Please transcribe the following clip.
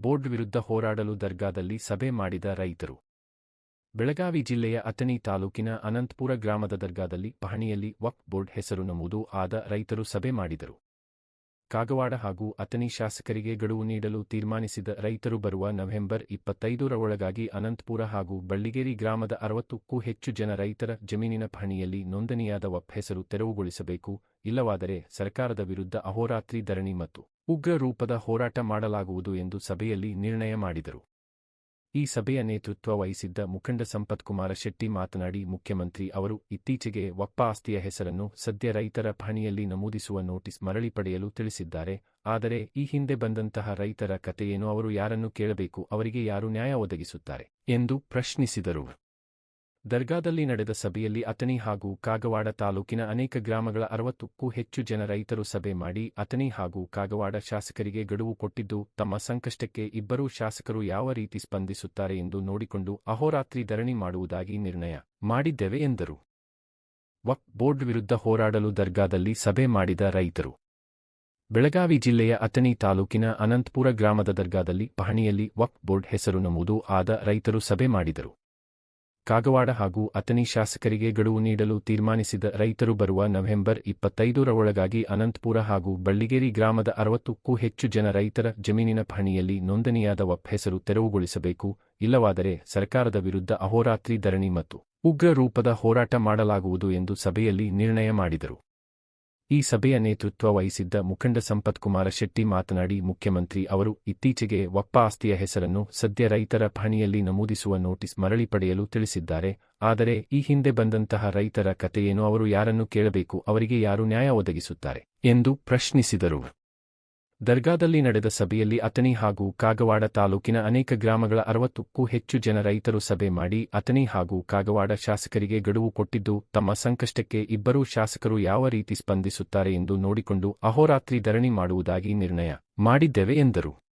Board ವಿರುದ್ಧ ಹೋರಾಡಲು ದರ್ಗಾದಲ್ಲಿ ಸಭೆ ಮಾಡಿದ ರೈತರು. ಬೆಳಗಾವಿ ಜಿಲ್ಲೆಯ ಅಥಣಿ ತಾಲೂಕಿನ ಅನಂತಪುರ ಗ್ರಾಮದ ದರ್ಗಾದಲ್ಲಿ ಪಹಣಿಯಲ್ಲಿ ವಕ್ ಬೋರ್ಡ್ ಹೆಸರು ನಮೂದು ಆದ ರೈತರು ಸಭೆ ಮಾಡಿದರು. ಕಾಗವಾಡ ಹಾಗೂ ಅಥಣಿ ಶಾಸಕರಿಗೆ ಗಡುವು ನೀಡಲು ತೀರ್ಮಾನಿಸಿದ ರೈತರು ಬರುವ ನವೆಂಬರ್ ಇಪ್ಪತ್ತೈದರ ಒಳಗಾಗಿ ಅನಂತಪುರ ಹಾಗೂ ಬಳ್ಳಿಗೇರಿ ಗ್ರಾಮದ ಅರವತ್ತಕ್ಕೂ ಹೆಚ್ಚು ಜನ ರೈತರ ಜಮೀನಿನ ಪಹಣಿಯಲ್ಲಿ ನೋಂದಣಿಯಾದ ವಪ್ ಹೆಸರು ತೆರವುಗೊಳಿಸಬೇಕು, ಇಲ್ಲವಾದರೆ ಸರ್ಕಾರದ ವಿರುದ್ಧ ಅಹೋರಾತ್ರಿ ಧರಣಿ ಮತ್ತು ಉಗ್ರ ರೂಪದ ಹೋರಾಟ ಮಾಡಲಾಗುವುದು ಎಂದು ಸಭೆಯಲ್ಲಿ ನಿರ್ಣಯ ಮಾಡಿದರು. ಈ ಸಭೆಯ ನೇತೃತ್ವ ವಹಿಸಿದ್ದ ಮುಖಂಡ ಸಂಪತ್ಕುಮಾರ ಶೆಟ್ಟಿ ಮಾತನಾಡಿ, ಮುಖ್ಯಮಂತ್ರಿ ಅವರು ಇತ್ತೀಚೆಗೆ ಒಪ್ಪ ಆಸ್ತಿಯ ಹೆಸರನ್ನು ಸದ್ಯ ರೈತರ ಪಹಣಿಯಲ್ಲಿ ನಮೂದಿಸುವ ನೋಟಿಸ್ ಮರಳಿ ಪಡೆಯಲು ತಿಳಿಸಿದ್ದಾರೆ. ಆದರೆ ಈ ಹಿಂದೆ ಬಂದಂತಹ ರೈತರ ಕಥೆಯೇನು, ಅವರು ಯಾರನ್ನು ಕೇಳಬೇಕು, ಅವರಿಗೆ ಯಾರು ನ್ಯಾಯ ಒದಗಿಸುತ್ತಾರೆ ಎಂದು ಪ್ರಶ್ನಿಸಿದರು. ದರ್ಗಾದಲ್ಲಿ ನಡೆದ ಸಭೆಯಲ್ಲಿ ಅಥಣಿ ಹಾಗೂ ಕಾಗವಾಡ ತಾಲೂಕಿನ ಅನೇಕ ಗ್ರಾಮಗಳ ಅರವತ್ತಕ್ಕೂ ಹೆಚ್ಚು ಜನ ರೈತರು ಸಭೆ ಮಾಡಿ ಅಥಣಿ ಹಾಗೂ ಕಾಗವಾಡ ಶಾಸಕರಿಗೆ ಗಡುವು ಕೊಟ್ಟಿದ್ದು, ತಮ್ಮ ಸಂಕಷ್ಟಕ್ಕೆ ಇಬ್ಬರೂ ಶಾಸಕರು ಯಾವ ರೀತಿ ಸ್ಪಂದಿಸುತ್ತಾರೆ ಎಂದು ನೋಡಿಕೊಂಡು ಅಹೋರಾತ್ರಿ ಧರಣಿ ಮಾಡುವುದಾಗಿ ನಿರ್ಣಯ ಮಾಡಿದ್ದೇವೆ ಎಂದರು. ವಕ್ ಬೋರ್ಡ್ ವಿರುದ್ಧ ಹೋರಾಡಲು ದರ್ಗಾದಲ್ಲಿ ಸಭೆ ಮಾಡಿದ ರೈತರು. ಬೆಳಗಾವಿ ಜಿಲ್ಲೆಯ ಅಥಣಿ ತಾಲೂಕಿನ ಅನಂತಪುರ ಗ್ರಾಮದ ದರ್ಗಾದಲ್ಲಿ ಪಹಣಿಯಲ್ಲಿ ವಕ್ ಬೋರ್ಡ್ ಹೆಸರು ನಮೂದು ಆದ ರೈತರು ಸಭೆ ಮಾಡಿದರು. ಕಾಗವಾಡ ಹಾಗೂ ಅಥಣಿ ಶಾಸಕರಿಗೆ ಗಡುವು ನೀಡಲು ತೀರ್ಮಾನಿಸಿದ ರೈತರು ಬರುವ ನವೆಂಬರ್ ಇಪ್ಪತ್ತೈದರ ಒಳಗಾಗಿ ಅನಂತಪುರ ಹಾಗೂ ಬಳ್ಳಿಗೇರಿ ಗ್ರಾಮದ ಅರವತ್ತಕ್ಕೂ ಹೆಚ್ಚು ಜನ ರೈತರ ಜಮೀನಿನ ಪಹಣಿಯಲ್ಲಿ ನೋಂದಣಿಯಾದ ವಕ್ಫ್ ಹೆಸರು ತೆರವುಗೊಳಿಸಬೇಕು, ಇಲ್ಲವಾದರೆ ಸರ್ಕಾರದ ವಿರುದ್ಧ ಅಹೋರಾತ್ರಿ ಧರಣಿ ಮತ್ತು ಉಗ್ರ ರೂಪದ ಹೋರಾಟ ಮಾಡಲಾಗುವುದು ಎಂದು ಸಭೆಯಲ್ಲಿ ನಿರ್ಣಯ ಮಾಡಿದರು. ಈ ಸಭೆಯ ನೇತೃತ್ವ ವಹಿಸಿದ್ದ ಮುಖಂಡ ಸಂಪತ್ಕುಮಾರ ಶೆಟ್ಟಿ ಮಾತನಾಡಿ, ಮುಖ್ಯಮಂತ್ರಿ ಅವರು ಇತ್ತೀಚೆಗೆ ಒಪ್ಪ ಆಸ್ತಿಯ ಹೆಸರನ್ನು ಸದ್ಯ ರೈತರ ಪಹಣಿಯಲ್ಲಿ ನಮೂದಿಸುವ ನೋಟಿಸ್ ಮರಳಿ ಪಡೆಯಲು ತಿಳಿಸಿದ್ದಾರೆ. ಆದರೆ ಈ ಹಿಂದೆ ಬಂದಂತಹ ರೈತರ ಕಥೆಯೇನು ಅವರು ಯಾರನ್ನು ಕೇಳಬೇಕು? ಅವರಿಗೆ ಯಾರು ನ್ಯಾಯ ಒದಗಿಸುತ್ತಾರೆ? ಎಂದು ಪ್ರಶ್ನಿಸಿದರು. ದರ್ಗಾದಲ್ಲಿ ನಡೆದ ಸಭೆಯಲ್ಲಿ ಅಥಣಿ ಹಾಗೂ ಕಾಗವಾಡ ತಾಲೂಕಿನ ಅನೇಕ ಗ್ರಾಮಗಳ ಅರವತ್ತಕ್ಕೂ ಹೆಚ್ಚು ಜನ ರೈತರು ಸಭೆ ಮಾಡಿ ಅಥಣಿ ಹಾಗೂ ಕಾಗವಾಡ ಶಾಸಕರಿಗೆ ಗಡುವು ಕೊಟ್ಟಿದ್ದು, ತಮ್ಮ ಸಂಕಷ್ಟಕ್ಕೆ ಇಬ್ಬರೂ ಶಾಸಕರು ಯಾವ ರೀತಿ ಸ್ಪಂದಿಸುತ್ತಾರೆ ಎಂದು ನೋಡಿಕೊಂಡು ಅಹೋರಾತ್ರಿ ಧರಣಿ ಮಾಡುವುದಾಗಿ ನಿರ್ಣಯ ಮಾಡಿದ್ದೇವೆ ಎಂದರು.